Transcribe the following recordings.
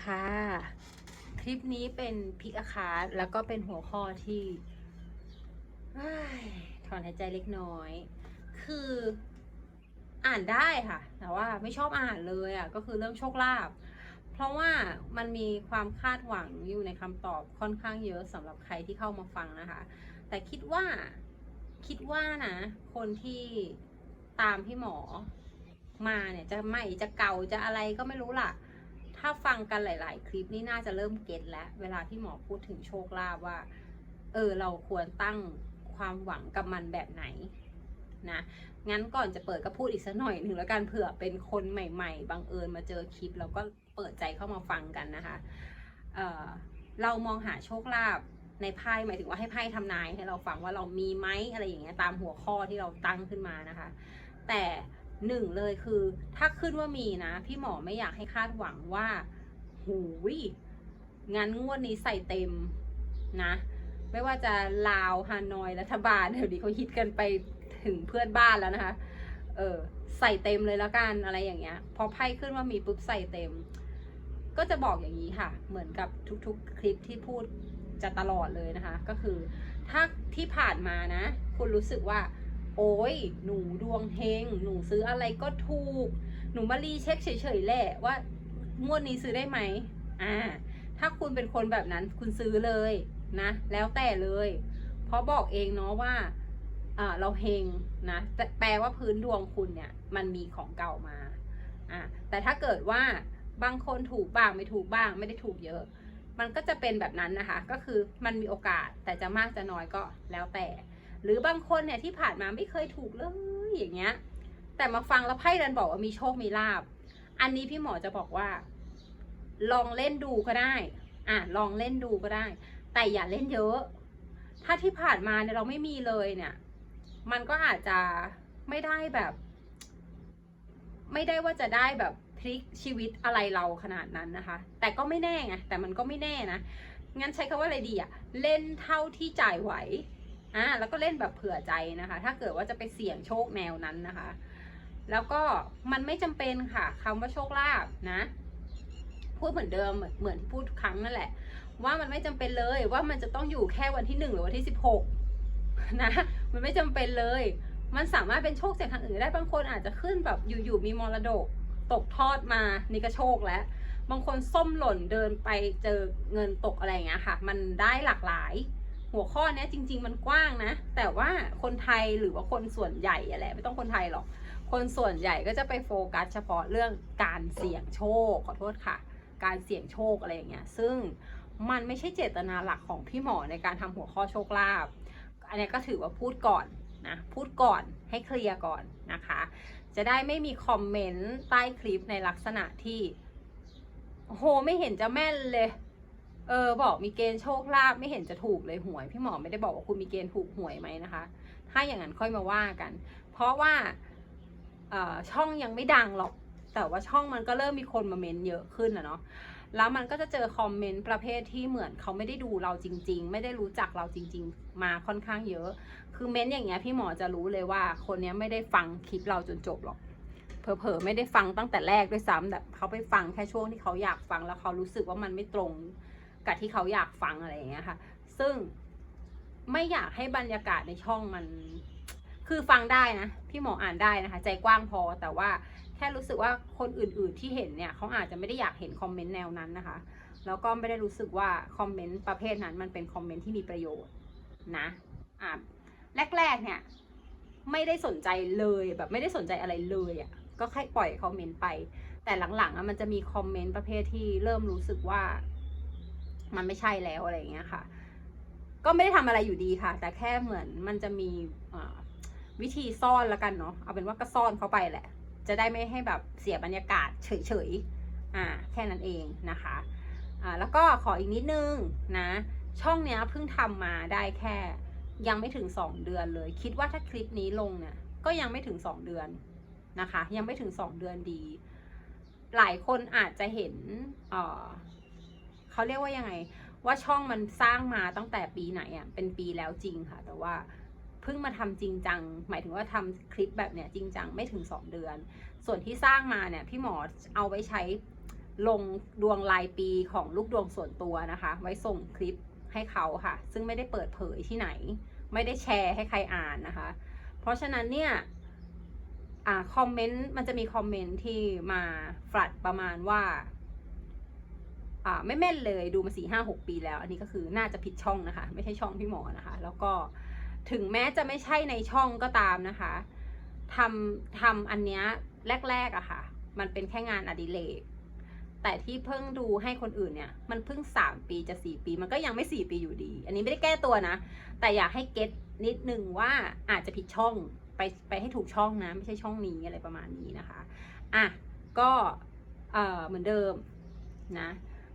ค่ะ คลิปนี้เป็นพิกอาคาร์แล้วก็เป็นหัวข้อที่ถอนหายใจเล็กน้อย คืออ่านได้ค่ะ แต่ว่าไม่ชอบอ่านเลยอะ ก็คือเรื่องโชคลาภ เพราะว่ามันมีความคาดหวังอยู่ในคำตอบค่อนข้างเยอะสำหรับใครที่เข้ามาฟังนะคะ แต่คิดว่าคิดว่านะ คนที่ตามพี่หมอมาเนี่ยจะใหม่จะเก่าจะอะไรก็ไม่รู้ล่ะ ถ้าฟังกันหลาย ๆ คลิปนี่น่าจะเริ่มเก็ตแล้ว เวลาที่หมอพูดถึงโชคลาภว่า เออเราควรตั้งความหวังกับมันแบบไหนนะ งั้นก่อนจะเปิดก็พูดอีกสักหน่อยหนึ่งแล้วกันเผื่อเป็นคนใหม่ ๆ บังเอิญมาเจอคลิป แล้วก็เปิดใจเข้ามาฟังกันนะคะเออเรามองหาโชคลาภในไพ่หมายถึงว่าให้ไพ่ทำนายให้เราฟังว่าเรามีไหมอะไรอย่างเงี้ยตามหัวข้อที่เราตั้งขึ้นมานะคะ แต่ หนึ่งเลยคือ ถ้าขึ้นว่ามีนะ พี่หมอไม่อยากให้คาดหวังว่าหูยงั้นงวดนี้ใส่เต็มนะ ไม่ว่าจะลาวฮานอยรัฐบาลเดี๋ยวนี้เขาฮิตกันไปถึงเพื่อนบ้านแล้วนะคะ เออใส่เต็มเลยแล้วกันอะไรอย่างเงี้ย พอไพ่ขึ้นว่ามีปุ๊บใส่เต็ม ก็จะบอกอย่างนี้ค่ะ เหมือนกับทุกๆ คลิปที่พูดจะตลอดเลยนะคะ ก็คือ ถ้าที่ผ่านมานะ คุณรู้สึกว่า โอ้ยหนูดวงเฮง หนูซื้ออะไรก็ถูก หนูมารีเช็คเฉยๆแหละว่างวดนี้ซื้อได้ไหมอ่า ถ้าคุณเป็นคนแบบนั้นคุณซื้อเลยนะ แล้วแต่เลย เพราะบอกเองเนาะว่าอ่าเราเฮงนะแต่แปลว่าพื้นดวงคุณเนี่ย มันมีของเก่ามาอ่าแต่ถ้าเกิดว่าบางคนถูกบ้างไม่ถูกบ้าง ไม่ได้ถูกเยอะ มันก็จะเป็นแบบนั้นนะคะ ก็คือมันมีโอกาสแต่จะมากจะน้อยก็แล้วแต่ หรือบางคนเนี่ยที่ผ่านมาไม่เคยถูกเลยอย่างเงี้ย แต่มาฟังแล้วไพ่ดันบอกว่ามีโชคมีลาบ อันนี้พี่หมอจะบอกว่า ลองเล่นดูก็ได้ อะลองเล่นดูก็ได้ แต่อย่าเล่นเยอะ ถ้าที่ผ่านมาเนี่ยเราไม่มีเลยเนี่ย มันก็อาจจะไม่ได้แบบ ไม่ได้ว่าจะได้แบบพลิกชีวิตอะไรเราขนาดนั้นนะคะ แต่ก็ไม่แน่ไงแต่มันก็ไม่แน่นะงั้นใช้คำว่าอะไรดีอะเล่นเท่าที่จ่ายไหว อ่าแล้วก็เล่นแบบเผื่อใจนะคะ ถ้าเกิดว่าจะไปเสี่ยงโชคแนวนั้นนะคะ แล้วก็มันไม่จำเป็นค่ะคำว่าโชคลาภนะพูดเหมือนเดิมเหมือนที่พูดครั้งนั่นแหละ ว่ามันไม่จำเป็นเลยว่ามันจะต้องอยู่แค่วันที่หนึ่งหรือวันที่สิบหกนะมันไม่จำเป็นเลย มันสามารถเป็นโชคจากทางอื่นได้บางคนอาจจะขึ้นแบบอยู่ๆมีมรดกตกทอดมานี่ก็โชคแล้วบางคนส้มหล่นเดินไปเจอเงินตกอะไรอย่างเงี้ยค่ะ มันได้หลากหลาย หัวข้อนี้จริง ๆ มันกว้างนะ แต่ว่าคนไทยหรือว่าคนส่วนใหญ่อะแหละไม่ต้องคนไทยหรอก คนส่วนใหญ่ก็จะไปโฟกัสเฉพาะเรื่องการเสี่ยงโชคขอโทษค่ะ การเสี่ยงโชคอะไรอย่างเงี้ย ซึ่งมันไม่ใช่เจตนาหลักของพี่หมอในการทำหัวข้อโชคลาภ อันนี้ก็ถือว่าพูดก่อนนะพูดก่อนให้เคลียร์ก่อนนะคะ จะได้ไม่มีคอมเมนต์ใต้คลิปในลักษณะที่โหไม่เห็นจะแม่นเลย เออบอกมีเกณฑ์โชคลาภไม่เห็นจะถูกเลยหวย พี่หมอไม่ได้บอกว่าคุณมีเกณฑ์ถูกหวยไหมนะคะ ถ้าอย่างนั้นค่อยมาว่ากัน เพราะว่าเอ่อช่องยังไม่ดังหรอก แต่ว่าช่องมันก็เริ่มมีคนมาเมนเยอะขึ้นนะเนาะแล้วมันก็จะเจอคอมเมนต์ประเภทที่เหมือนเขาไม่ได้ดูเราจริง ๆ ไม่ได้รู้จักเราจริง ๆ มาค่อนข้างเยอะ คือเม้นต์อย่างเงี้ยพี่หมอจะรู้เลยว่าคนนี้ไม่ได้ฟังคลิปเราจนจบหรอกเผลอๆไม่ได้ฟังตั้งแต่แรกด้วยซ้ำแบบเขาไปฟังแค่ช่วงที่เขาอยากฟังแล้วเขารู้สึกว่ามันไม่ตรง กับที่เขาอยากฟังอะไรอย่างเงี้ยค่ะ ซึ่งไม่อยากให้บรรยากาศในช่องมัน คือฟังได้นะ พี่หมออ่านได้นะคะ ใจกว้างพอแต่ว่าแค่รู้สึกว่าคนอื่น ๆที่เห็นเนี่ยเขาอาจจะไม่ได้อยากเห็นคอมเมนต์แนวนั้นนะคะ แล้วก็ไม่ได้รู้สึกว่าคอมเมนต์ประเภทนั้นมันเป็นคอมเมนต์ที่มีประโยชน์นะอ่าแรก ๆ เนี่ย ไม่ได้สนใจเลยแบบไม่ได้สนใจอะไรเลยอะ่ะก็แค่ปล่อยคอมเมนต์ไป แต่หลังๆอะมันจะมีคอมเมนต์ประเภทที่เริ่มรู้สึกว่า มันไม่ใช่แล้วอะไรอย่างเงี้ยค่ะ ก็ไม่ได้ทำอะไรอยู่ดีค่ะ แต่แค่เหมือนมันจะมีวิธีซ่อนละกันเนาะเอาเป็นว่าก็ซ่อนเขาไปแหละ จะได้ไม่ให้แบบเสียบรรยากาศเฉยๆอ่าแค่นั้นเองนะคะอ่าแล้วก็ขออีกนิดนึงนะ ช่องเนี้ยเพิ่งทำมาได้แค่ยังไม่ถึงสองเดือนเลย คิดว่าถ้าคลิปนี้ลงเนี่ยก็ยังไม่ถึงสองเดือนนะคะ ยังไม่ถึงสองเดือนดี หลายคนอาจจะเห็น เขาเรียกว่ายังไง ว่าช่องมันสร้างมาตั้งแต่ปีไหนอะ่ะเป็นปีแล้วจริงค่ะ แต่ว่าเพิ่งมาทำจริงจัง หมายถึงว่าทำคลิปแบบเนี้ยจริงจังไม่ถึงสองเดือน ส่วนที่สร้างมาเนี่ยพี่หมอเอาไว้ใช้ลงดวงรายปีของลูกดวงส่วนตัวนะคะ ไว้ส่งคลิปให้เขาค่ะ ซึ่งไม่ได้เปิดเผยที่ไหน ไม่ได้แชร์ให้ใครอ่านนะคะ เพราะฉะนั้นเนี่ยอ่าคอมเมนต์มันจะมีคอมเมนต์ที่มาฝรัดประมาณว่า ไม่แม่นเลยดูมาสี่ห้าหกปีแล้ว อันนี้ก็คือน่าจะผิดช่องนะคะ ไม่ใช่ช่องพี่หมอนะคะ แล้วก็ถึงแม้จะไม่ใช่ในช่องก็ตามนะคะทำทำอันเนี้ยแรกๆอะค่ะ มันเป็นแค่งานอดิเรกแต่ที่เพิ่งดูให้คนอื่นเนี่ย มันเพิ่งสามปีจะสี่ปีมันก็ยังไม่สี่ปีอยู่ดี อันนี้ไม่ได้แก้ตัวนะ แต่อยากให้เก็ตนิดนึงว่าอาจจะผิดช่องไปไปให้ถูกช่องนะ ไม่ใช่ช่องนี้อะไรประมาณนี้นะคะ อะ ก็เออเหมือนเดิมนะ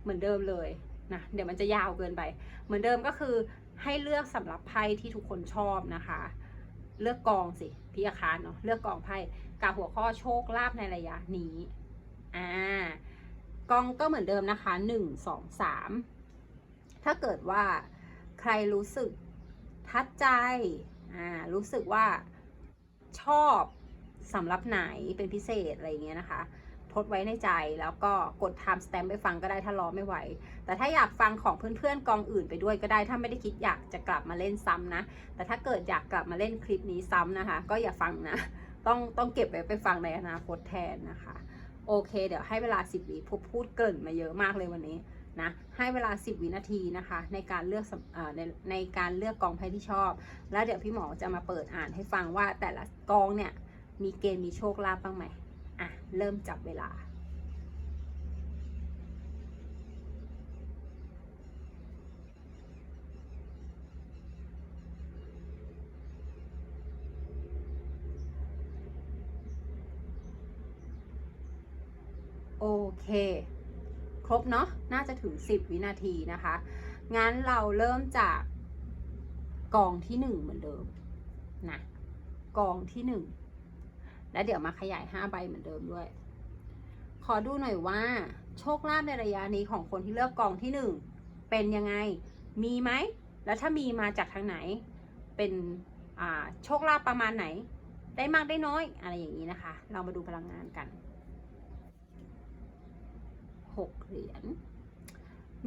เหมือนเดิมเลยนะเดี๋ยวมันจะยาวเกินไป เหมือนเดิมก็คือให้เลือกสำหรับไพ่ที่ทุกคนชอบนะคะ เลือกกองสิพี่อาคารเนาะเลือกกองไพ่กับหัวข้อโชคลาภในระยะนี้อ่ากองก็เหมือนเดิมนะคะหนึ่งสองสามถ้าเกิดว่าใครรู้สึกทัดใจอ่ารู้สึกว่าชอบสำหรับไหนเป็นพิเศษอะไรเงี้ยนะคะ ทดไว้ในใจ แล้วก็กด time stamp ไปฟังก็ได้ถ้ารอไม่ไหว แต่ถ้าอยากฟังของเพื่อนๆกองอื่นไปด้วยก็ได้ ถ้าไม่ได้คิดอยากจะกลับมาเล่นซ้ำนะ แต่ถ้าเกิดอยากกลับมาเล่นคลิปนี้ซ้ำนะคะ ก็อย่าฟังนะ ต้องต้องเก็บไว้ไปฟังในอนาคตแทนนะคะ โอเค เดี๋ยวให้เวลา 10วิพูดพูดเกินมาเยอะมากเลยวันนี้นะให้เวลา 10 วินาทีนะคะ ในการเลือกในในการเลือกกองไพ่ที่ชอบ แล้วเดี๋ยวพี่หมอจะมาเปิดอ่านให้ฟังว่าแต่ละกองเนี่ยมีเกณฑ์มีโชคลาภบ้างไหม อะ เริ่มจับเวลา โอเค ครบเนาะน่าจะถึง 10 วินาทีนะคะ งั้นเราเริ่มจากกองที่ 1 เหมือนเดิมนะกองที่ 1 แล้วเดี๋ยวมาขยาย 5 ใบเหมือนเดิมด้วย ขอดูหน่อยว่า โชคลาภในระยะนี้ของคนที่เลือกกองที่ 1 เป็นยังไง มีไหม แล้วถ้ามีมาจากทางไหน เป็นโชคลาภประมาณไหน ได้มากได้น้อย อะไรอย่างนี้นะคะ เรามาดูพลังงานกันหกเหรียญ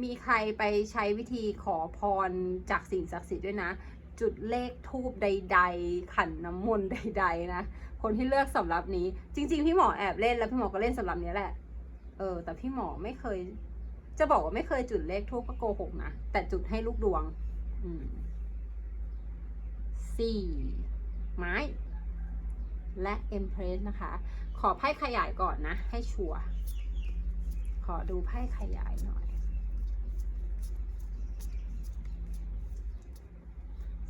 มีใครไปใช้วิธีขอพรจากสิ่งศักดิ์สิทธิ์ด้วยนะ จุดเลขทูบใด ๆ ขันน้ำมนต์ใด ๆ นะ คนที่เลือกสำรับนี้ จริง ๆ พี่หมอแอบเล่นแล้วพี่หมอก็เล่นสำรับนี้แหละ เออ แต่พี่หมอไม่เคย จะบอกว่าไม่เคยจุดเลขทูบก็โกหกนะ แต่จุดให้ลูกดวง อืมสี่ไม้ และเอ็มเพรสนะคะ ขอไพ่ขยายก่อนนะ ให้ชัวร์ขอดูไพ่ขยายหน่อย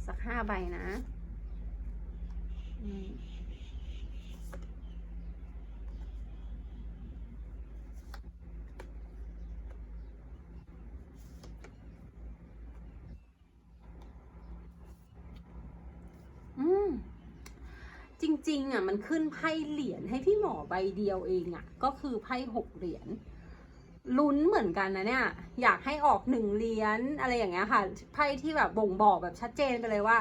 สักห้าใบนะ อืม อืมจริงๆอะมันขึ้นไพ่เหรียญให้พี่หมอใบเดียวเองอะ ก็คือไพ่หกเหรียญลุ้นเหมือนกันนะเนี่ย อยากให้ออกหนึ่งเหรียญอะไรอย่างเงี้ยค่ะไพ่ที่แบบบ่งบอกแบบชัดเจนไปเลยว่า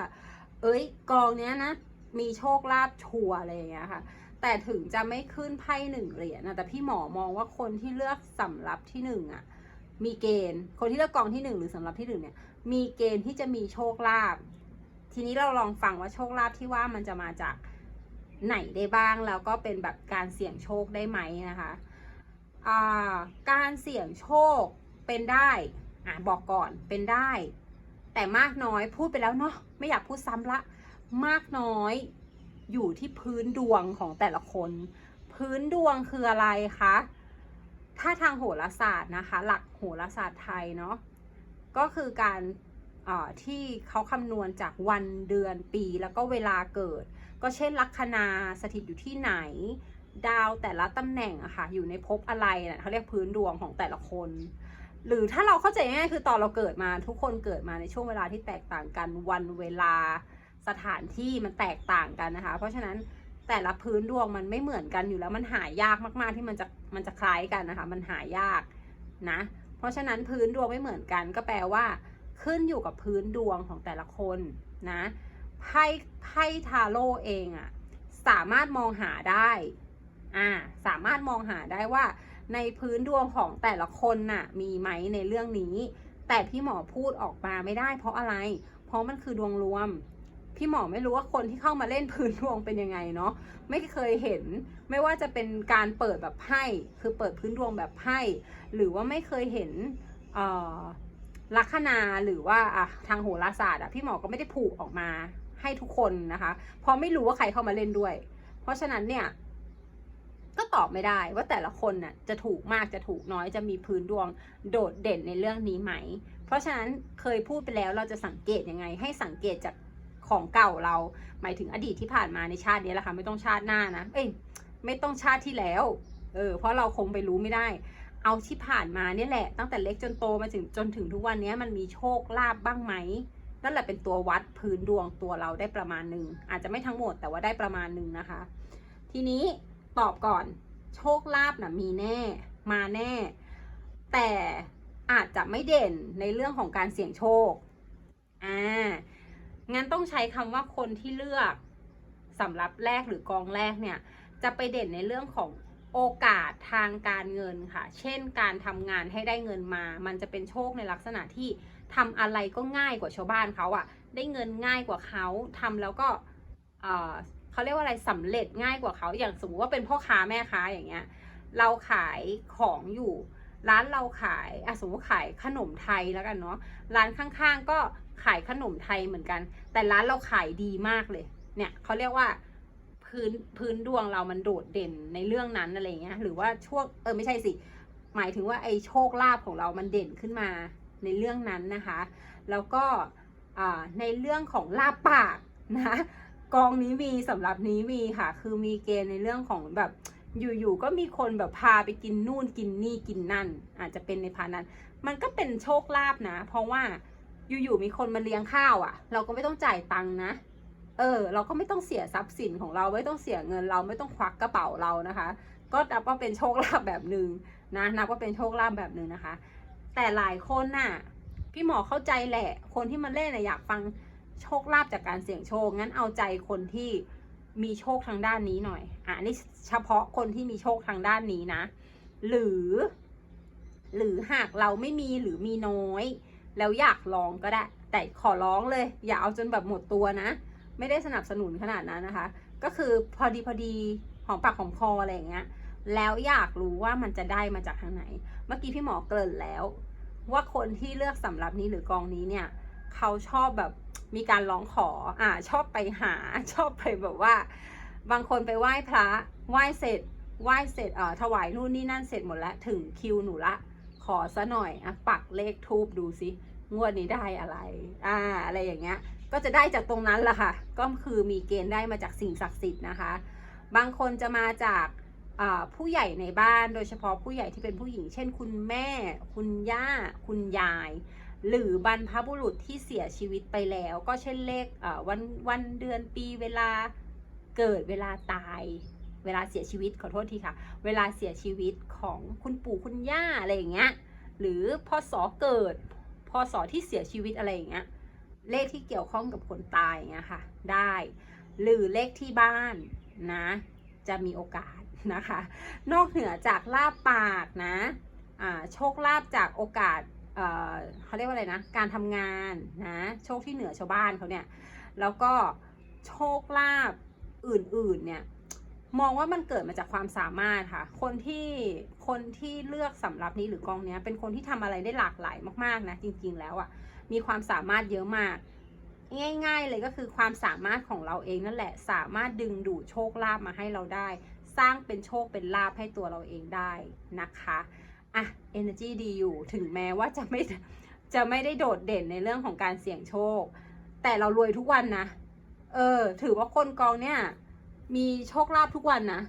เอ้ยกองเนี้ยนะ มีโชคลาภชัวร์อะไรอย่างเงี้ยค่ะ แต่ถึงจะไม่ขึ้นไพ่หนึ่งเหรียญนะแต่พี่หมอมองว่าคนที่เลือกสำรับที่หนึ่งอะมีเกณฑ์ คนที่เลือกกองที่หนึ่งหรือสำรับที่หนึ่งเนี่ย มีเกณฑ์ที่จะมีโชคลาภ ทีนี้เราลองฟังว่าโชคลาภที่ว่ามันจะมาจากไหนได้บ้างแล้วก็เป็นแบบการเสี่ยงโชคได้ไหมนะคะาการเสี่ยงโชคเป็นได้อะบอกก่อนเป็นได้ แต่มากน้อยพูดไปแล้วเนาะไม่อยากพูดซ้ำละ มากน้อยอยู่ที่พื้นดวงของแต่ละคน พื้นดวงคืออะไรคะถ้าทางโหราศาสตร์นะคะ หลักโหราศาสตร์ไทยเนาะก็คือการ ที่เขาคำนวณจากวันเดือนปีแล้วก็เวลาเกิด ก็เช่นลัคนาสถิตอยู่ที่ไหน ดาวแต่ละตำแหน่งอะค่ะอยู่ในภพอะไรนะเขาเรียกพื้นดวงของแต่ละคน หรือถ้าเราเข้าใจง่ายคือตอนเราเกิดมาทุกคนเกิดมาในช่วงเวลาที่แตกต่างกันวันเวลาสถานที่มันแตกต่างกันนะคะ เพราะฉะนั้นแต่ละพื้นดวงมันไม่เหมือนกันอยู่แล้วมันหายากมากๆที่มันจะมันจะคล้ายกันนะคะ มันหายากนะ เพราะฉะนั้นพื้นดวงไม่เหมือนกันก็แปลว่า ขึ้นอยู่กับพื้นดวงของแต่ละคนนะไพ่ไพ่ทาโร่เองอะสามารถมองหาได้อ่าสามารถมองหาได้ว่าในพื้นดวงของแต่ละคนน่ะมีไหมในเรื่องนี้ แต่พี่หมอพูดออกมาไม่ได้ เพราะอะไร เพราะมันคือดวงรวม พี่หมอไม่รู้ว่าคนที่เข้ามาเล่นพื้นดวงเป็นยังไงเนาะไม่เคยเห็น ไม่ว่าจะเป็นการเปิดแบบไพ่คือเปิดพื้นดวงแบบไพ่หรือว่าไม่เคยเห็นเอ่อ ลัคนาหรือว่าอะทางโหราศาสตร์อะพี่หมอก็ไม่ได้ผูกออกมาให้ทุกคนนะคะเพราะไม่รู้ว่าใครเข้ามาเล่นด้วย เพราะฉะนั้นเนี่ย ก็ตอบไม่ได้ว่าแต่ละคนน่ะจะถูกมากจะถูกน้อยจะมีพื้นดวงโดดเด่นในเรื่องนี้ไหม เพราะฉะนั้นเคยพูดไปแล้วเราจะสังเกตยังไง ให้สังเกตจากของเก่าเรา หมายถึงอดีตที่ผ่านมาในชาตินี้แหละค่ะไม่ต้องชาติหน้านะเอ้ยไม่ต้องชาติที่แล้ว เออเพราะเราคงไปรู้ไม่ได้ เอาที่ผ่านมาเนี่ยแหละ ตั้งแต่เล็กจนโตมาถึงจนถึงทุกวันนี้มันมีโชคลาภบ้างไหมนั่นแหละเป็นตัววัดพื้นดวงตัวเราได้ประมาณหนึ่งอาจจะไม่ทั้งหมดแต่ว่าได้ประมาณหนึ่งนะคะ ทีนี้ตอบก่อนโชคลาภนะมีแน่มาแน่ แต่อาจจะไม่เด่นในเรื่องของการเสี่ยงโชคอ่างั้นต้องใช้คำว่าคนที่เลือกสำหรับแรกหรือกองแรกเนี่ย จะไปเด่นในเรื่องของ โอกาสทางการเงินค่ะ เช่นการทำงานให้ได้เงินมา มันจะเป็นโชคในลักษณะที่ทำอะไรก็ง่ายกว่าชาวบ้านเขาอะได้เงินง่ายกว่าเขาทำแล้วก็เขาเรียกว่าอะไรสำเร็จง่ายกว่าเขาอย่างสมมติว่าเป็นพ่อค้าแม่ค้าอย่างเงี้ย เราขายของอยู่ร้านเราขายอะสมมติขายขนมไทยแล้วกันเนาะ ร้านข้างๆก็ขายขนมไทยเหมือนกัน แต่ร้านเราขายดีมากเลย เนี่ยเขาเรียกว่า พื้นพื้นดวงเรามันโดดเด่นในเรื่องนั้นอะไรเงี้ยหรือว่าช่วงเออไม่ใช่สิ หมายถึงว่าไอ้โชคลาภของเรามันเด่นขึ้นมาในเรื่องนั้นนะคะ แล้วก็ในเรื่องของลาบปากนะกองนี้มีสำหรับนี้มีค่ะ คือมีเกณฑ์ในเรื่องของแบบอยู่ๆก็มีคนแบบพาไปกินนู่นกินนี่กินนั่น อาจจะเป็นในพานั้น มันก็เป็นโชคลาภนะ เพราะว่าอยู่ๆมีคนมาเลี้ยงข้าวอะ่ะ เราก็ไม่ต้องจ่ายตังค์นะ เออ เราก็ไม่ต้องเสียทรัพย์สินของเราไม่ต้องเสียเงินเราไม่ต้องควักกระเป๋าเรานะคะ ก็นับว่าเป็นโชคลาภแบบหนึ่งนะนับว่าเป็นโชคลาภแบบหนึ่งนะคะ แต่หลายคนน่ะพี่หมอเข้าใจแหละ คนที่มาเล่นน่ะอยากฟังโชคลาภจากการเสี่ยงโชคงั้นเอาใจคนที่มีโชคทางด้านนี้หน่อยอะนี่เฉพาะคนที่มีโชคทางด้านนี้นะ หรือ หรือหากเราไม่มีหรือมีน้อย แล้วอยากลองก็ได้ แต่ขอร้องเลย อย่าเอาจนแบบหมดตัวนะ ไม่ได้สนับสนุนขนาดนั้นนะคะ ก็คือพอดีพอดีหอมปากหอมคออะไรอย่างเงี้ย แล้วอยากรู้ว่ามันจะได้มาจากทางไหน เมื่อกี้พี่หมอเกริ่นแล้ว ว่าคนที่เลือกสำหรับนี้หรือกองนี้เนี่ยเขาชอบแบบมีการร้องขอ อ่า ชอบไปหา ชอบไปแบบว่า บางคนไปไหว้พระ ไหว้เสร็จ ไหว้เสร็จ เอ่อ ถวายนู่นนี่นั่นเสร็จหมดแล้ว ถึงคิวหนูละ ขอซะหน่อย อะ ปักเลขทูบดูสิงวดนี้ได้อะไร อ่า อะไรอย่างเงี้ย ก็จะได้จากตรงนั้นแหละค่ะ ก็คือมีเกณฑ์ได้มาจากสิ่งศักดิ์สิทธิ์นะคะ บางคนจะมาจากผู้ใหญ่ในบ้านโดยเฉพาะผู้ใหญ่ที่เป็นผู้หญิง เช่น คุณแม่ คุณย่า คุณยาย หรือบรรพบุรุษที่เสียชีวิตไปแล้ว ก็เช่นเลขวันวันเดือนปีเวลาเกิดเวลาตาย เวลาเสียชีวิตขอโทษทีค่ะ เวลาเสียชีวิตของคุณปู่คุณย่าอะไรอย่างเงี้ยหรือพศเกิดพศที่เสียชีวิตอะไรอย่างเงี้ย เลขที่เกี่ยวข้องกับคนตายอย่างเงี้ยค่ะได้ หรือเลขที่บ้านนะจะมีโอกาสนะคะ นอกเหนือจากลาบปากนะโชคลาภจากโอกาสเเขาเรียกว่าอะไรนะ การทำงานนะโชคที่เหนือชาวบ้านเขาเนี่ยแล้วก็โชคลาภอื่นๆเนี่ยมองว่ามันเกิดมาจากความสามารถค่ะ คนที่คนที่เลือกสำหรับนี้หรือกองเนี้ยเป็นคนที่ทำอะไรได้หลากหลายมากๆนะจริงๆแล้วอะ่ะ มีความสามารถเยอะมาก ง่าย ๆ เลยก็คือความสามารถของเราเองนั่นแหละ สามารถดึงดูดโชคลาภมาให้เราได้ สร้างเป็นโชคเป็นลาภให้ตัวเราเองได้นะคะอะ energy ดีอยู่ถึงแม้ว่าจะไม่จะไม่ได้โดดเด่นในเรื่องของการเสี่ยงโชค แต่เรารวยทุกวันนะ เออ ถือว่าคนกองเนี่ย มีโชคลาภทุกวันนะ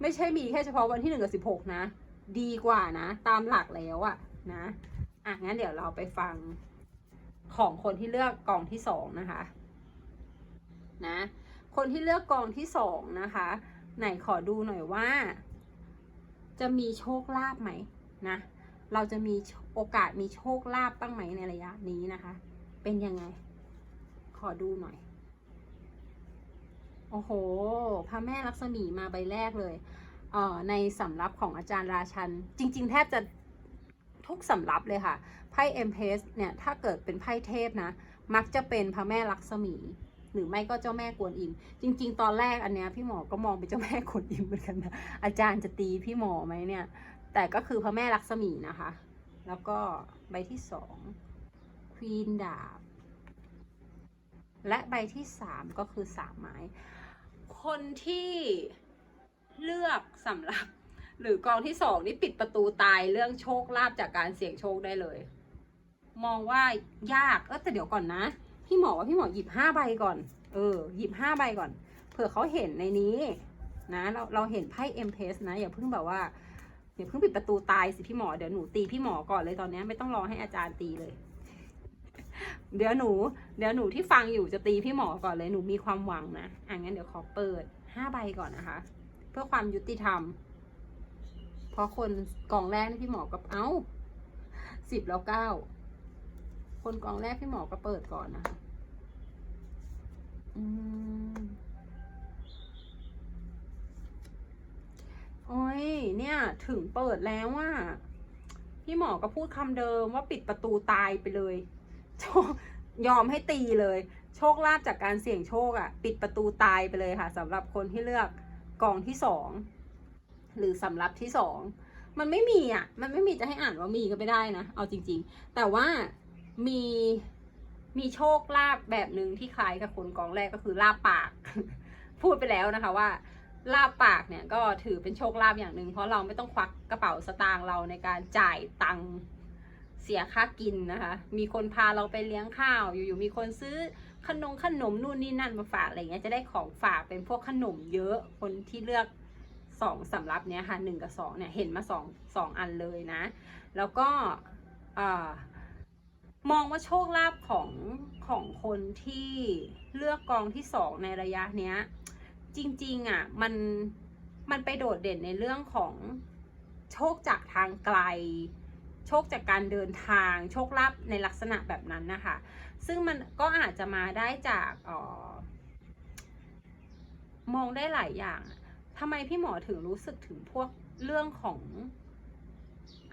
ไม่ใช่มีแค่เฉพาะวันที่หนึ่งกับสิบหกนะ ดีกว่านะ ตามหลักแล้วอะนะ อะ งั้นเดี๋ยวเราไปฟัง ของคนที่เลือกกองที่สองนะคะ นะ คนที่เลือกกองที่สองนะคะ ไหนขอดูหน่อยว่า จะมีโชคลาภไหมนะ เราจะมีโอกาสมีโชคลาภบ้างไหมในระยะนี้นะคะ เป็นยังไง ขอดูหน่อย โอ้โห พระแม่ลักษมีมาใบแรกเลยเอ่อในสำรับของอาจารย์ราชัน จริง ๆ แทบจะ ทุกสำรับเลยค่ะ ไพ่เอ็มเพสเนี่ยถ้าเกิดเป็นไพ่เทพนะ มักจะเป็นพระแม่ลักษมี หรือไม่ก็เจ้าแม่กวนอิม จริง ๆ ตอนแรกอันเนี้ยพี่หมอก็มองเป็นเจ้าแม่กวนอิมเหมือนกันนะอาจารย์จะตีพี่หมอไหมเนี่ย แต่ก็คือพระแม่ลักษมีนะคะ แล้วก็ใบที่สองควีนดาบ และใบที่สามก็คือสามไม้ คนที่เลือกสำหรับ หรือกองที่สองนี่ปิดประตูตายเรื่องโชคลาภจากการเสี่ยงโชคได้เลย มองว่ายากเออแต่เดี๋ยวก่อนนะ พี่หมอว่าพี่หมอหยิบห้าใบก่อน เออหยิบห้าใบก่อน เผื่อเขาเห็นในนี้ นะเราเราเห็นไพ่เอ็มเพสนะอย่าเพิ่งแบบว่าอย่าเพิ่งปิดประตูตายสิพี่หมอเดี๋ยวหนูตีพี่หมอก่อนเลยตอนนี้ไม่ต้องรอให้อาจารย์ตีเลย เดี๋ยวหนู เดี๋ยวหนูที่ฟังอยู่จะตีพี่หมอก่อนเลยหนูมีความหวังนะอะงั้นเดี๋ยวขอเปิดห้าใบก่อนนะคะ เพื่อความยุติธรรม เพราะคนกล่องแรกนี่พี่หมอก็เอ้าสิบแล้วเก้าคนกล่องแรกพี่หมอก็เปิดก่อนนะคะอืมโอ้ย เนี่ย ถึงเปิดแล้วว่า พี่หมอก็พูดคำเดิมว่าปิดประตูตายไปเลย โชคยอมให้ตีเลย โชคลาภจากการเสี่ยงโชคอะ่ะ ปิดประตูตายไปเลยค่ะสำหรับคนที่เลือกกล่องที่สอง หรือสำรับที่สองมันไม่มีอะ มันไม่มีจะให้อ่านว่ามีก็ไม่ได้นะ เอาจริง ๆ แต่ว่ามีมีโชคลาภแบบหนึ่งที่คล้ายกับคนกองแรกก็คือลาบปาก พูดไปแล้วนะคะว่าลาบปากเนี่ยก็ถือเป็นโชคลาภอย่างหนึ่งเพราะเราไม่ต้องควักกระเป๋าสตางค์เราในการจ่ายตังค์เสียค่ากินนะคะ มีคนพาเราไปเลี้ยงข้าว อยู่ๆมีคนซื้อขนมขนมนู่นนี่นั่นมาฝากอะไรเงี้ยจะได้ของฝากเป็นพวกขนมเยอะคนที่เลือก สองสำรับเนี้ยค่ะหนึ่งกับสองเนี่ยเห็นมาสองสองอันเลยนะ แล้วก็มองว่าโชคลาภของของคนที่เลือกกองที่สองในระยะเนี้ย จริงๆอะมันมันไปโดดเด่นในเรื่องของโชคจากทางไกล โชคจากการเดินทางโชคลาภในลักษณะแบบนั้นนะคะ ซึ่งมันก็อาจจะมาได้จากออมองได้หลายอย่าง ทำไมพี่หมอถึงรู้สึกถึงพวกเรื่องของ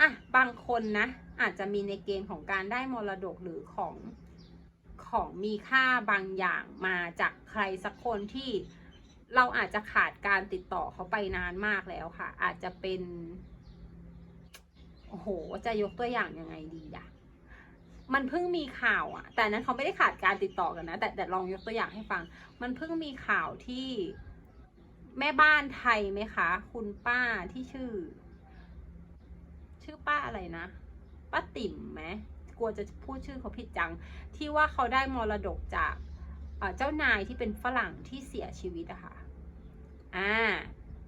อะบางคนนะ อาจจะมีในเกณฑ์ของการได้มรดกหรือของของมีค่าบางอย่างมาจากใครสักคนที่เราอาจจะขาดการติดต่อเขาไปนานมากแล้วค่ะ อาจจะเป็นโอ้โหจะยกตัวอย่างยังไงดีอะมันเพิ่งมีข่าวอะแต่นั้นเขาไม่ได้ขาดการติดต่อกันนะ แต่แต่ลองยกตัวอย่างให้ฟัง มันเพิ่งมีข่าวที่ แม่บ้านไทยไหมคะ คุณป้าที่ชื่อ ชื่อป้าอะไรนะป้าติ๋มไหมกลัวจะพูดชื่อเขาผิดจัง ที่ว่าเขาได้มรดกจากเจ้านายที่เป็นฝรั่งที่เสียชีวิตอะค่ะอ่า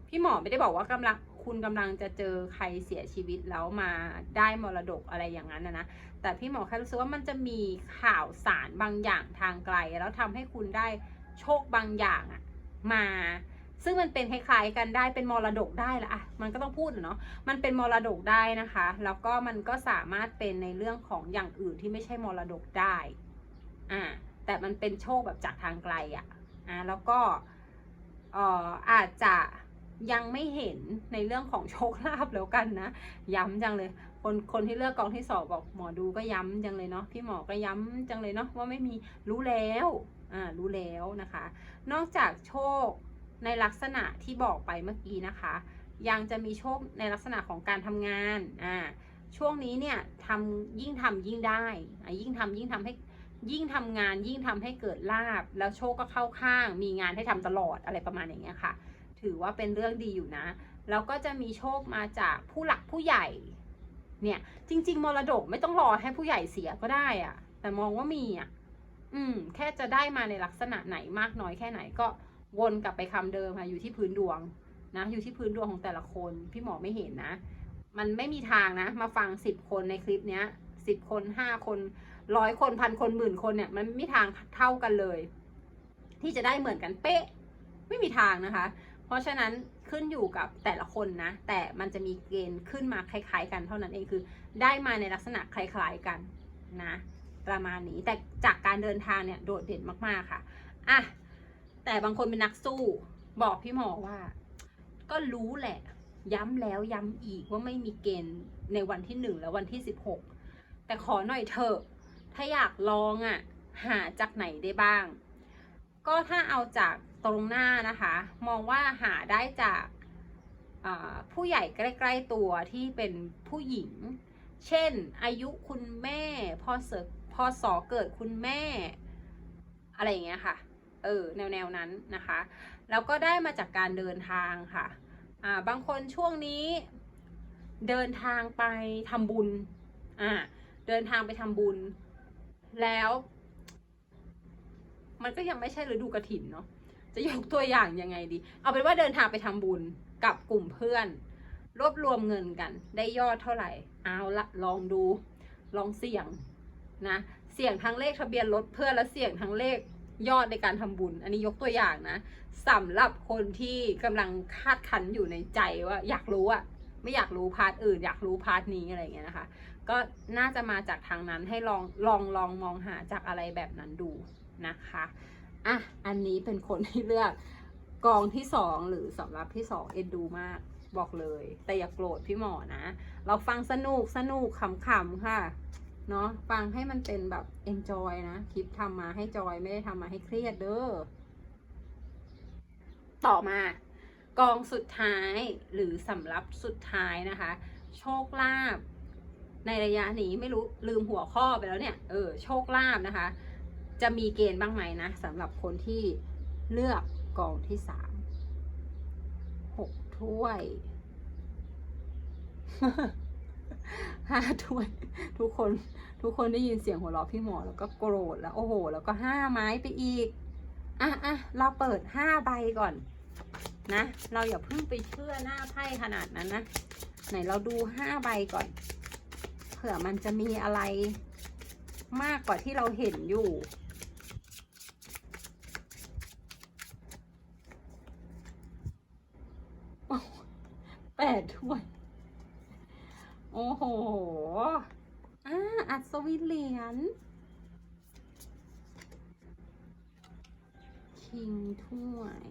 พี่หมอไม่ได้บอกว่ากำลังคุณกำลังจะเจอใครเสียชีวิตแล้วมาได้มรดกอะไรอย่างนั้นนะนะ แต่พี่หมอแค่รู้สึกว่ามันจะมีข่าวสารบางอย่างทางไกล แล้วทำให้คุณได้โชคบางอย่างอะมา ซึ่งมันเป็นคล้ายๆกันได้เป็นมรดกได้ละอะมันก็ต้องพูดเนาะมันเป็นมรดกได้นะคะ แล้วก็มันก็สามารถเป็นในเรื่องของอย่างอื่นที่ไม่ใช่มรดกได้อ่าแต่มันเป็นโชคแบบจากทางไกลอะอ่าแล้วก็เอ่ออาจจะยังไม่เห็นในเรื่องของโชคลาภแล้วกันนะ ย้ำจังเลย คนคนที่เลือกกองที่สองบอกหมอดูก็ย้ำจังเลยเนาะพี่หมอก็ย้ำจังเลยเนาะว่าไม่มีรู้แล้วอ่ารู้แล้วนะคะ นอกจากโชค ในลักษณะที่บอกไปเมื่อกี้นะคะ ยังจะมีโชคในลักษณะของการทำงานอ่าช่วงนี้เนี่ยทำยิ่งทำยิ่งได้อะยิ่งทำยิ่งทำให้ยิ่งทำงานยิ่งทำให้เกิดลาบ แล้วโชคก็เข้าข้าง มีงานให้ทำตลอดอะไรประมาณอย่างเงี้ยค่ะ ถือว่าเป็นเรื่องดีอยู่นะ แล้วก็จะมีโชคมาจากผู้หลักผู้ใหญ่เนี่ยจริง ๆ มรดกไม่ต้องรอให้ผู้ใหญ่เสียก็ได้อะแต่มองว่ามีอะอืม แค่จะได้มาในลักษณะไหนมากน้อยแค่ไหนก็ วนกลับไปคำเดิมค่ะ อยู่ที่พื้นดวงนะ อยู่ที่พื้นดวงของแต่ละคน พี่หมอไม่เห็นนะ มันไม่มีทางนะ มาฟังสิบคนในคลิปเนี้ยสิบคนห้าคนร้อยคนพันคนหมื่นคนเนี่ย มันไม่มีทางเท่ากันเลย ที่จะได้เหมือนกันเป๊ะ ไม่มีทางนะคะ เพราะฉะนั้นขึ้นอยู่กับแต่ละคนนะ แต่มันจะมีเกณฑ์ขึ้นมาคล้าย ๆ กันเท่านั้นเองคือ ได้มาในลักษณะคล้าย ๆกันนะ ประมาณนี้แต่จากการเดินทางเนี่ยโดดเด่นมากๆค่ะอะ แต่บางคนเป็นนักสู้ บอกพี่หมอว่า ก็รู้แหละ ย้ำแล้วย้ำอีกว่าไม่มีเกณฑ์ในวันที่หนึ่งและวันที่สิบหกแต่ขอหน่อยเถอะ ถ้าอยากลองอะ่ะ หาจากไหนได้บ้าง ก็ถ้าเอาจากตรงหน้านะคะ มองว่าหาได้จากผู้ใหญ่ใกล้ๆตัวที่เป็นผู้หญิง เช่น อายุคุณแม่พอเสพอสอเกิดคุณแม่ อะไรอย่างเงี้ยค่ะ เออแนวแนวนั้นนะคะ แล้วก็ได้มาจากการเดินทางค่ะอ่าบางคนช่วงนี้เดินทางไปทำบุญอ่าเดินทางไปทำบุญ แล้ว มันก็ยังไม่ใช่ฤดูกระถินเนาะจะยกตัวอย่างยังไงดี เอาเป็นว่าเดินทางไปทำบุญกับกลุ่มเพื่อน รวบรวมเงินกัน ได้ยอดเท่าไหร่เอาละลองดูลองเสี่ยงนะ เสี่ยงทั้งเลขทะเบียนรถเพื่อนและเสี่ยงทั้งเลข ยอดในการทำบุญ อันนี้ยกตัวอย่างนะสำหรับคนที่กำลังคาดคันอยู่ในใจว่าอยากรู้อะไม่อยากรู้พาร์ทอื่น อยากรู้พาร์ทนี้อะไรเงี้ยนะคะ ก็น่าจะมาจากทางนั้นให้ลองลองลองมองหาจากอะไรแบบนั้นดูนะคะอะอันนี้เป็นคนที่เลือกกองที่สองหรือสำหรับที่สองเอ็นดูมากบอกเลย แต่อย่าโกรธพี่หมอนะ เราฟังสนุกสนุกขำๆค่ะ เนาะฟังให้มันเป็นแบบ enjoy นะ คลิปทำมาให้จอยไม่ได้ทำมาให้เครียดเด้อ ต่อมากองสุดท้ายหรือสำรับสุดท้ายนะคะ โชคลาภในระยะนี้ไม่รู้ลืมหัวข้อไปแล้วเนี่ย เออ โชคลาภนะคะ จะมีเกณฑ์บ้างไหมนะสำหรับคนที่เลือกกองที่สามหกถ้วย ห้าถ้วย ทุกคนทุกคนได้ยินเสียงหัวเราะพี่หมอแล้วก็โกรธแล้วโอ้โห แล้วก็ห้าไม้ไปอีก อะอะเราเปิดห้าใบก่อนนะ เราอย่าเพิ่งไปเชื่อหน้าไพ่ขนาดนั้นนะ ไหนเราดูห้าใบก่อน เผื่อมันจะมีอะไรมากกว่าที่เราเห็นอยู่ แปดถ้วย โอ้โห อ่า อัศวินเหรียญ คิง ถ้วย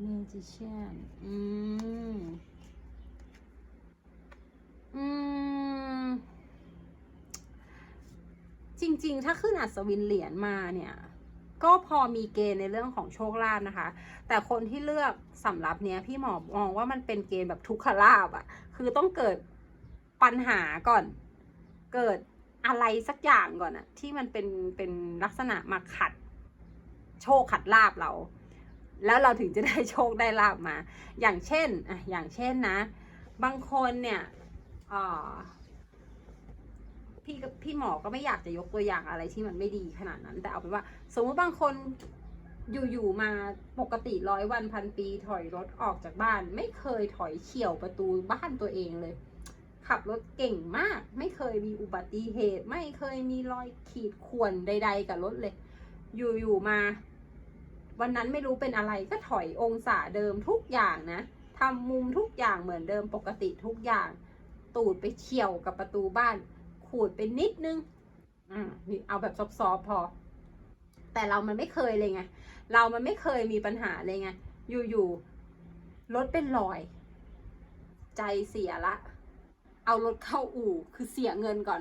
เมจิเชียนอืม อืม จริง ๆ ถ้าขึ้นอัศวินเหรียญมาเนี่ย ก็พอมีเกณฑ์ในเรื่องของโชคลาภนะคะ แต่คนที่เลือกสำรับเนี้ย พี่หมอมองว่ามันเป็นเกณฑ์แบบทุกขลาภอะคือต้องเกิดปัญหาก่อน เกิดอะไรสักอย่างก่อนอะที่มันเป็นเป็นลักษณะมาขัด โชคขัดลาบเรา แล้วเราถึงจะได้โชคได้ลาบมา อย่างเช่นอะอย่างเช่นนะ บางคนเนี่ยพี่พี่หมอก็ไม่อยากจะยกตัวอย่างอะไรที่มันไม่ดีขนาดนั้น แต่เอาเป็นว่า สมมติบางคนอยู่ๆมาปกติร้อยวันพันปี ถอยรถออกจากบ้าน ไม่เคยถอยเฉี่ยวประตูบ้านตัวเองเลย ขับรถเก่งมาก ไม่เคยมีอุบัติเหตุ ไม่เคยมีรอยขีดข่วนใด ๆ กับรถเลย อยู่ๆมา วันนั้นไม่รู้เป็นอะไรก็ถอยองศาเดิมทุกอย่างนะทำมุมทุกอย่างเหมือนเดิมปกติทุกอย่าง ตูดไปเฉี่ยวกับประตูบ้าน ขูดไปนิดนึงอ่านี่เอาแบบซอฟๆพอ แต่เรามันไม่เคยเลยไงเรามันไม่เคยมีปัญหาเลยไงอยู่ๆรถเป็นรอย ใจเสียละ เอารถเข้าอู่คือเสียเงินก่อน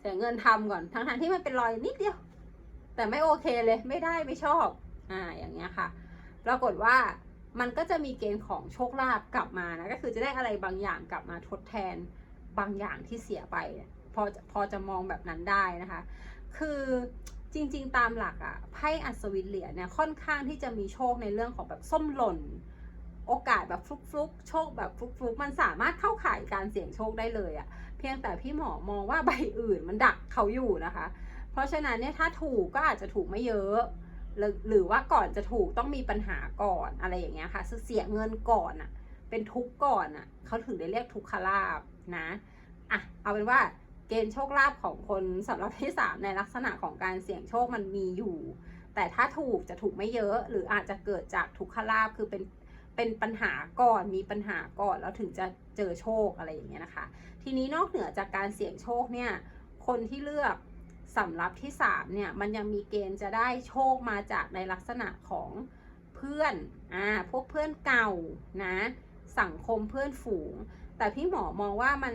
เสียเงินทำก่อนทั้งๆที่มันเป็นรอยนิดเดียว แต่ไม่โอเคเลยไม่ได้ไม่ชอบ อ่าอย่างเงี้ยค่ะ ปรากฏว่ามันก็จะมีเกณฑ์ของโชคลาภกลับมานะก็คือจะได้อะไรบางอย่างกลับมาทดแทนบางอย่างที่เสียไปพอจะพอจะมองแบบนั้นได้นะคะ คือจริงๆ ตามหลักอะไพ่อัศวินเหรียญเนี่ยค่อนข้างที่จะมีโชคในเรื่องของแบบส้มหล่น โอกาสแบบฟลุกๆ โชคแบบฟลุกๆ มันสามารถเข้าข่ายการเสี่ยงโชคได้เลยอะเพียงแต่พี่หมอมองว่าใบอื่นมันดักเขาอยู่นะคะ เพราะฉะนั้นเนี่ยถ้าถูกก็อาจจะถูกไม่เยอะ หรือว่าก่อนจะถูกต้องมีปัญหาก่อนอะไรอย่างเงี้ยค่ะเสียเงินก่อนอะเป็นทุกก่อนอะเขาถึงได้เรียกทุกขลาบนะอะเอาเป็นว่าเกณฑ์โชคลาภของคนสำหรับที่สามในลักษณะของการเสี่ยงโชคมันมีอยู่ แต่ถ้าถูกจะถูกไม่เยอะ หรืออาจจะเกิดจากทุกขลาภคือเป็นเป็นปัญหาก่อนมีปัญหาก่อนแล้วถึงจะเจอโชคอะไรอย่างเงี้ยนะคะ ทีนี้นอกเหนือจากการเสี่ยงโชคเนี่ยคนที่เลือก สำรับที่สามเนี่ยมันยังมีเกณฑ์จะได้โชคมาจากในลักษณะของเพื่อนอ่าพวกเพื่อนเก่านะสังคมเพื่อนฝูง แต่พี่หมอมองว่ามัน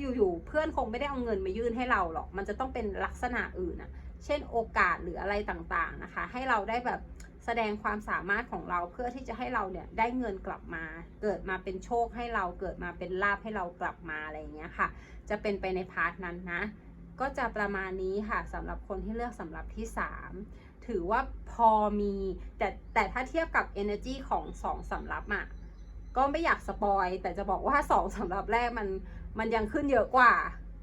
อยู่ๆเพื่อนคงไม่ได้เอาเงินมายื่นให้เราหรอก มันจะต้องเป็นลักษณะอื่นอะเช่นโอกาสหรืออะไรต่างๆนะคะ ให้เราได้แบบแสดงความสามารถของเราเพื่อที่จะให้เราเนี่ยได้เงินกลับมา เกิดมาเป็นโชคให้เราเกิดมาเป็นลาภให้เรากลับมาอะไรอย่างเงี้ยค่ะ จะเป็นไปในพาร์ทนั้นนะ ก็จะประมาณนี้ค่ะสำหรับคนที่เลือกสำหรับที่ 3 ถือว่าพอมี แต่แต่ถ้าเทียบกับ energy ของสองสำรับอะก็ไม่อยากสปอย แต่จะบอกว่าสองสำรับแรกมันมันยังขึ้นเยอะกว่า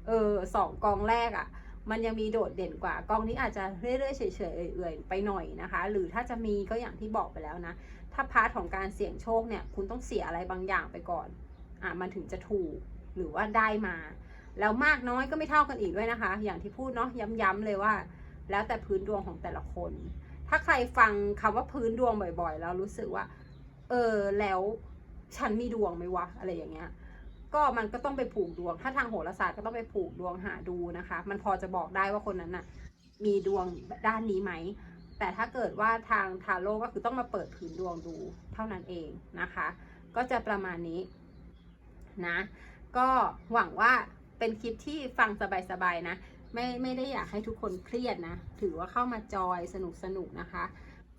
เออสองกองแรกอะมันยังมีโดดเด่นกว่ากองนี้อาจจะเรื่อยๆเฉยๆเอื่อยๆไปหน่อยนะคะ หรือถ้าจะมีก็อย่างที่บอกไปแล้วนะ ถ้าพาร์ทของการเสี่ยงโชคเนี่ย คุณต้องเสียอะไรบางอย่างไปก่อน อะมันถึงจะถูกหรือว่าได้มา แล้วมากน้อยก็ไม่เท่ากันอีกด้วยนะคะ อย่างที่พูดเนาะย้ำๆเลยว่า แล้วแต่พื้นดวงของแต่ละคน ถ้าใครฟังคำว่าพื้นดวงบ่อยๆ แล้วรู้สึกว่า เออแล้วฉันมีดวงไหมวะอะไรอย่างเงี้ย ก็มันก็ต้องไปผูกดวง ถ้าทางโหราศาสตร์ก็ต้องไปผูกดวงหาดูนะคะ มันพอจะบอกได้ว่าคนนั้นน่ะ มีดวงด้านนี้ไหมแต่ถ้าเกิดว่าทางทาโร่ก็คือต้องมาเปิดผืนดวงดูเท่านั้นเองนะคะ ก็จะประมาณนี้นะ ก็หวังว่า เป็นคลิปที่ฟังสบายๆนะ ไม่ไม่ได้อยากให้ทุกคนเครียดนะ ถือว่าเข้ามาจอยสนุกสนุกๆนะคะ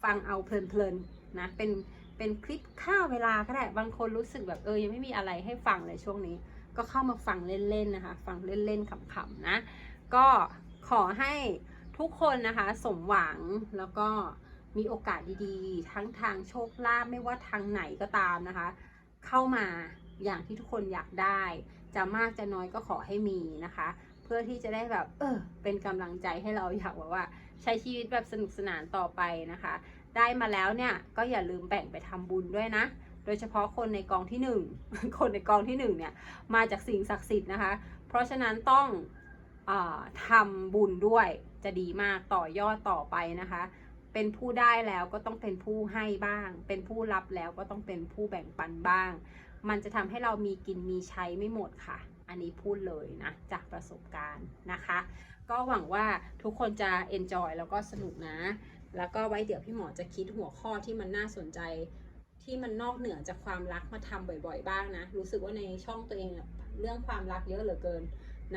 ฟังเอาเพลินๆนะ เป็นเป็นคลิปค่าเวลาก็ได้ บางคนรู้สึกแบบเออยังไม่มีอะไรให้ฟังเลยช่วงนี้ ก็เข้ามาฟังเล่นๆนะคะ ฟังเล่นๆขำๆนะ ก็ขอให้ทุกคนนะคะสมหวังแล้วก็มีโอกาสดีๆ ทั้งทางโชคลาภไม่ว่าทางไหนก็ตามนะคะ เข้ามาอย่างที่ทุกคนอยากได้ จะมากจะน้อยก็ขอให้มีนะคะ เพื่อที่จะได้แบบเออเป็นกำลังใจให้เราอยากแบบว่า ใช้ชีวิตแบบสนุกสนานต่อไปนะคะ ได้มาแล้วเนี่ยก็อย่าลืมแบ่งไปทำบุญด้วยนะ โดยเฉพาะคนในกองที่หนึ่งคนในกองที่หนึ่งเนี่ย มาจากสิ่งศักดิ์สิทธิ์นะคะ เพราะฉะนั้นต้องอทำบุญด้วยจะดีมากต่อยอดต่อไปนะคะ เป็นผู้ได้แล้วก็ต้องเป็นผู้ให้บ้าง เป็นผู้รับแล้วก็ต้องเป็นผู้แบ่งปันบ้าง มันจะทำให้เรามีกินมีใช้ไม่หมดค่ะ อันนี้พูดเลยนะจากประสบการณ์นะคะ ก็หวังว่าทุกคนจะ enjoy แล้วก็สนุกนะ แล้วก็ไว้เดี๋ยวพี่หมอจะคิดหัวข้อที่มันน่าสนใจที่มันนอกเหนือจากความรักมาทำบ่อย ๆ บ้างนะ รู้สึกว่าในช่องตัวเองเรื่องความรักเยอะเหลือเกิน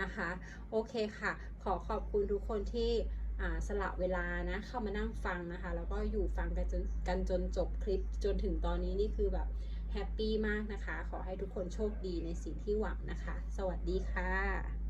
นะคะ โอเคค่ะ ขอขอบคุณทุกคนที่สละเวลานะเข้ามานั่งฟังนะคะ แล้วก็อยู่ฟังกันจนกันจนจบคลิปจนถึงตอนนี้นี่คือแบบ แฮปปี้มากนะคะ ขอให้ทุกคนโชคดีในสิ่งที่หวังนะคะ สวัสดีค่ะ